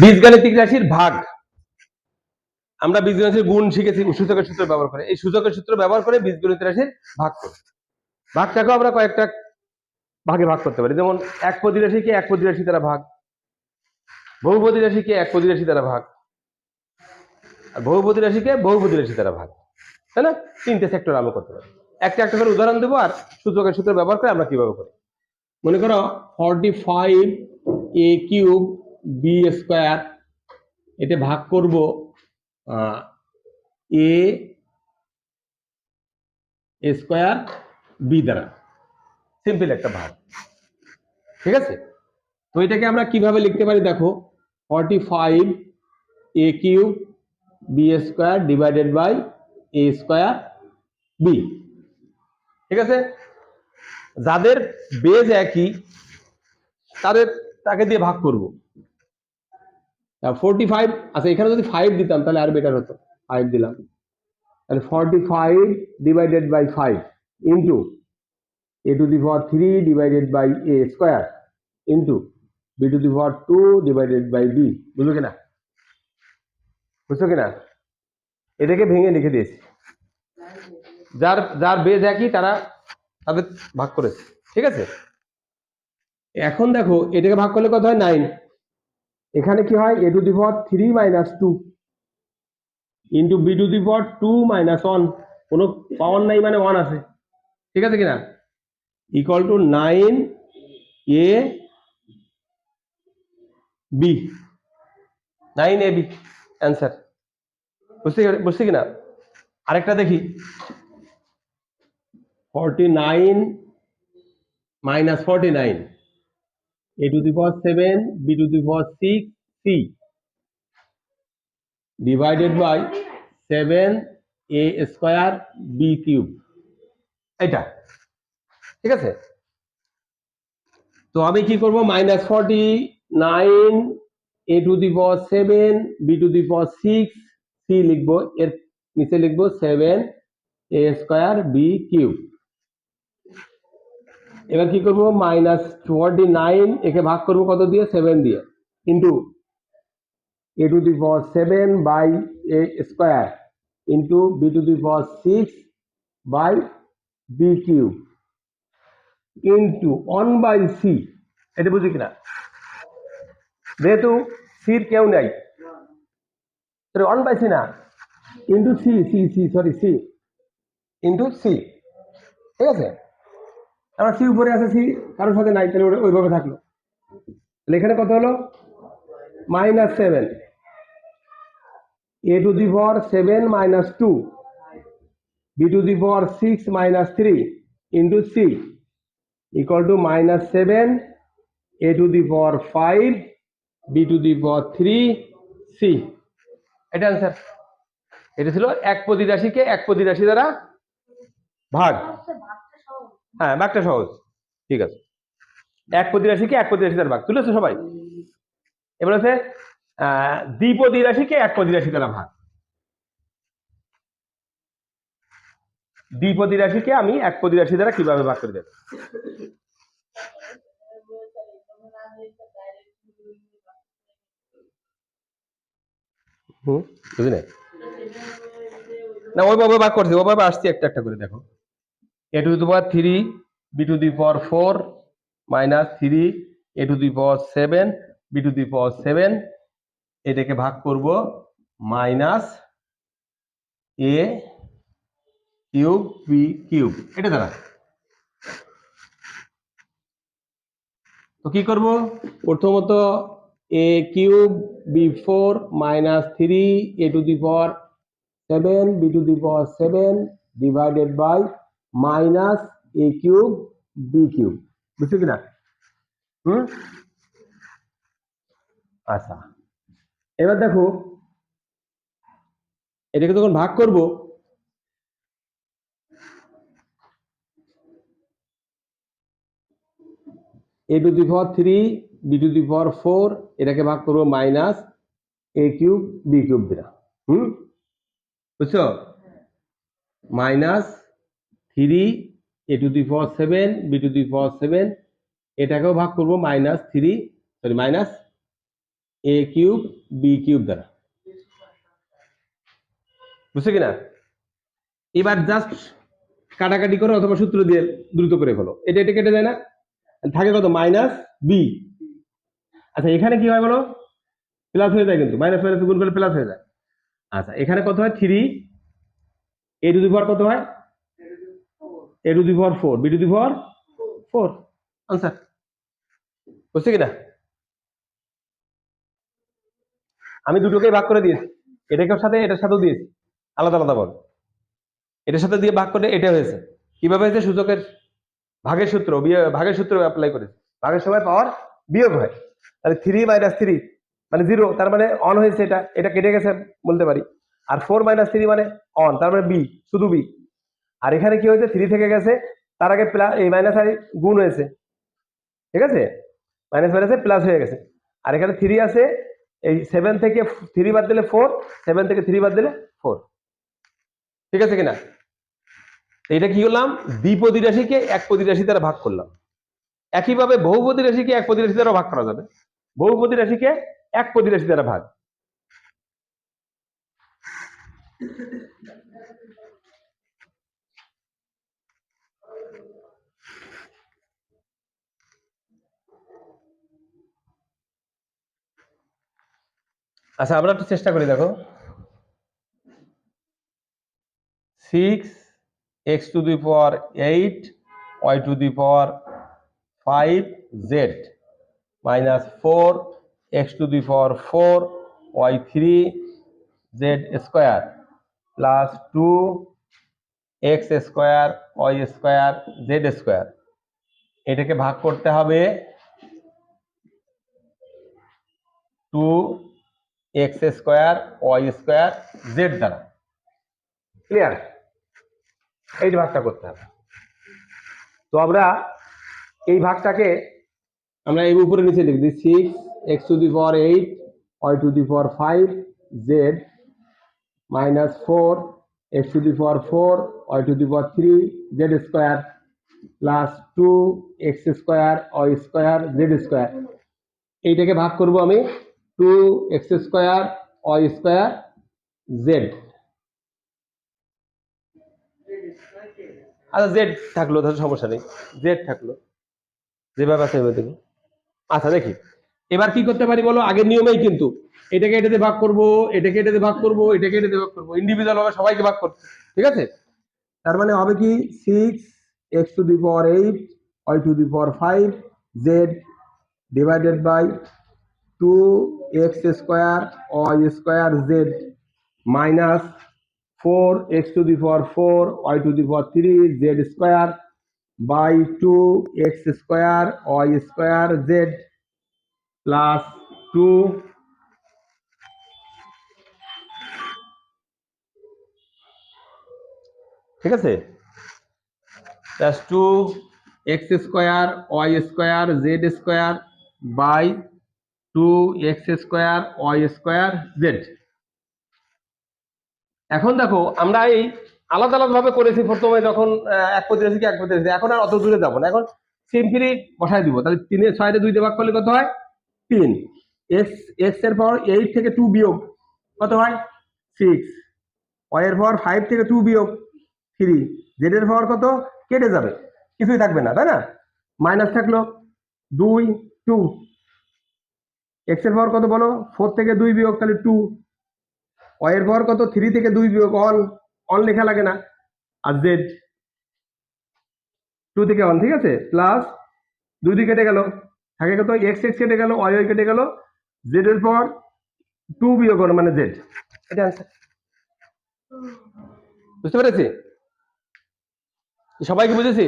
বীজগাণিতিক রাশির ভাগ। আমরা বীজগণিতের গুণ শিখেছি সূচকের সূত্র ব্যবহার করে। এই সূচকের সূত্র ব্যবহার করে বীজগণিত রাশির ভাগ করি ভাগটাকেও আমরা কয়েকটা ভাগে ভাগ করতে পারি। যেমন, এক পদি রাশিকে এক পদি রাশি দ্বারা ভাগ, বহুপদী রাশিকে এক পদি রাশি দ্বারা ভাগ, আর বহুপদী রাশিকে বহুপদী রাশি দ্বারা ভাগ। তাই না? তিনটে সেক্টর আমরা করতে পারি। একটা একটা করে উদাহরণ দেবো আর সূচকের সূত্র ব্যবহার করে আমরা কীভাবে করি। মনে করো forty five A cube B square এটা ভাগ করব এ স্কোয়ার বি দ্বারা। সিম্পল একটা ভাগ। ঠিক আছে? তো এটাকে আমরা কীভাবে লিখতে পারি দেখো? Forty five A cube B square divided by A square B ঠিক আছে? যাদের বেজ একই, তাদের, তাকে দিয়ে ভাগ করব। ফোরটি ফাইভ আচ্ছা এখানে যদি ফাইভ দিতাম, তাহলে আর বেটার হতো। ফাইভ দিলাম। তাহলে forty five divided by five into A to the power three divided by A square into B to the power two divided by B বুঝলো কিনা? বুঝছ কিনা? এটাকে ভেঙে লিখে দিয়েছি। যার যার বেজ একই, তারা তাদের ভাগ করেছে। ঠিক আছে? এখন দেখো, এটাকে ভাগ করলে কত হয়? নাইন এখানে কি হয়? A to the power three minus two into B to the power two minus one কোনো পাওয়ার নাই মানে ওয়ান আছে। ঠিক আছে কিনা? Equal to nine A B nine A B answer বুঝতে বুঝছি কিনা? আরেকটা দেখি। Forty nine minus forty nine A to the power seven B to the power six C divided by seven A square B cube এটা। ঠিক আছে? তো আমি কি করব? Minus forty nine A to the power seven B to the power six C লিখব। এর নিচে লিখব seven A square B cube এবার কি করব? মাইনাস ফর্টি নাইন একে ভাগ করব কত দিয়ে? সেভেন দিয়ে। Into A to the power seven by A square into B to the power six by B cube into one by C এটা বুঝি কিনা? যেহেতু সির কেউ নেই। ওয়ান বাই সি না? Into C C C sorry C into C ঠিক আছে? আমরা সি উপরে আছে সি কারোর সাথে নাই, তাহলে ওইভাবে থাকল। তাহলে এখানে কত হলো? Minus seven. A to the for seven minus two. B to the for six minus three into C equal to minus seven. A to the for five, B to the for three, C. এটা answer এটা ছিল এক প্রতি রাশিকে এক প্রতি রাশি দ্বারা ভাগ। হ্যাঁ বাঘটা সহজ। ঠিক আছে। এক পদি রাশিকে এক পদি রাশি দ্বারা ভাগ তুলেছো সবাই? এবার হচ্ছে দ্বিপদী রাশিকে এক পদি রাশি দ্বারা ভাগ দ্বিপদী রাশিকে আমি এক পদি রাশি দ্বারা কীভাবে ভাগ করে দেবো? বুঝলি? না? না ওইভাবে ভাগ করছি ওইভাবে আসছি একটা একটা করে, দেখো। A to the power three B to the power four minus three A to the power seven B to the power seven এটাকে ভাগ করব minus A cube B cube এটা দ্বারা তো কি করব? প্রথমত A cube B four minus three A to the power seven B to the power seven divided by minus A cube B cube বুঝছ কিনা? হুম? আচ্ছা। এবার দেখো এটাকে যখন ভাগ করব A to the power three B to the power four এটাকে ভাগ করব minus A cube B cube দিলা হুম? বুঝছ? Minus three A to the power seven B to the power seven এটাকেও ভাগ করব minus three sorry minus A cube B cube দ্বারা। বুঝছে কিনা? এবার জাস্ট কাটাকাটি করো অথবা সূত্র দিয়ে দ্রুত করে ফেলো। এটা এটা কেটে যায় না? থাকে কত? মাইনাস বি আচ্ছা এখানে কি হয় বলো? প্লাস হয়ে যায় কিন্তু। মাইনাস মাইনাস গুণ করলে প্লাস হয়ে যায়। আচ্ছা এখানে কত হয়? Three A to the power কত হয়? A to the power four B to the power four answer বুঝছে কিনা? আমি দুটোকেই ভাগ করে দিয়েছি। এটাকে সাথে? এটার সাথেও দিয়েছি। আলাদা আলাদা ভাবে এটার সাথে দিয়ে ভাগ করে এটা হয়েছে। কীভাবে হয়েছে? সূচকের ভাগের সূত্র বিয়ে- ভাগের সূত্র অ্যাপ্লাই করেছে। ভাগের সময় পাওয়ার বিয়োগ হয়। তাহলে থ্রি মাইনাস থ্রি মানে জিরো তার মানে অন হয়েছে এটা। এটা কেটে গেছে বলতে পারি। আর ফোর মাইনাস থ্রি মানে অন তার মানে বি শুধু বি আর এখানে কি হয়েছে? থ্রি থেকে গেছে। তার আগে প্লাস এই মাইনাস আর গুণ হয়েছে। ঠিক আছে? মাইনাস মাইনাসে প্লাস হয়ে গেছে। আর এখানে থ্রি আছে, এই সেভেন থেকে থ্রি বাদ দিলে ফোর সেভেন থেকে থ্রি বাদ দিলে ফোর ঠিক আছে কিনা? এটা কি করলাম? দ্বিপদী রাশিকে একপদী রাশি দ্বারা ভাগ করলাম। একইভাবে বহুপদী রাশিকে একপদী রাশি দ্বারা ভাগ করা যাবে। বহুপদী রাশিকে একপদী রাশি দ্বারা ভাগ। আচ্ছা আমরা একটু চেষ্টা করি, দেখো। Six X to the power eight Y to the power five Z minus four X to the power four Y three Z square plus two X square Y square Z square এটাকে ভাগ করতে হবে two X square, Y square, Z দ্বারা। Clear? এই ভাগটা করতে হবে। তো আমরা এই ভাগটাকে আমরা এই উপরে নিচে লিখি six X to the power eight Y to the power five Z minus four X to the power four Y to the power three Z square plus two X square Y square Z square এইটাকে ভাগ করব আমি two X square Y square Z আচ্ছা Z থাকল, তাহলে সমস্যা নেই। Z থাকল। যেভাবে আছে ওইভাবে দেখি আচ্ছা দেখি। এবার কি করতে পারি বলো? আগের নিয়মেই কিন্তু। এটাকে এটাতে ভাগ করব, এটাকে এটাতে ভাগ করব, এটাকে এটাতে ভাগ করব। ইন্ডিভিজুয়াল ভাবে সবাইকে ভাগ করতে ঠিক আছে? তার মানে হবে কি? Six X to the power eight Y to the power five Z divided by two X square Y square Z minus four X to the power four Y to the power three Z square by two X square Y square Z plus two ঠিক আছে? Plus two X square Y square Z square by two X square Y square Z এখন দেখো, আমরা এই আলাদা আলাদা ভাবে করেছি প্রথমে যখন এক পদ্ধতি থেকে এক পদ্ধতি এখন আর অত দূরে যাব না। এখন সিম্পলি বসাই দিব। তাহলে তিনে ছয় দুই ভাগ করলে কত হয়? তিন। এক্স এক্সের পর এইট থেকে টু বিয়োগ কত হয়? সিক্স ওয়াই এর পর ফাইভ থেকে টু বিয়োগ থ্রি জেড এর পর কত? কেটে যাবে। কিছুই থাকবে না, তাই না? মাইনাস থাকল দুই টু এক্সের পর কত বলো? ফোর থেকে দুই বিয়োগ তাহলে টু ওয়াই এর পর কত? থ্রি থেকে দুই বিয়োগ অন অন লেখা লাগে না। আর জেড টু থেকে অন ঠিক আছে? প্লাস দুই দিকে কেটে গেল। থাকে কত? এক্স এক্স কেটে গেল ওয়াই ওয়াই কেটে গেল। জেড এর পর টু বিয়োগ অন মানে জেড এটা আনসার বুঝতে পেরেছি? সবাইকে বুঝেছি?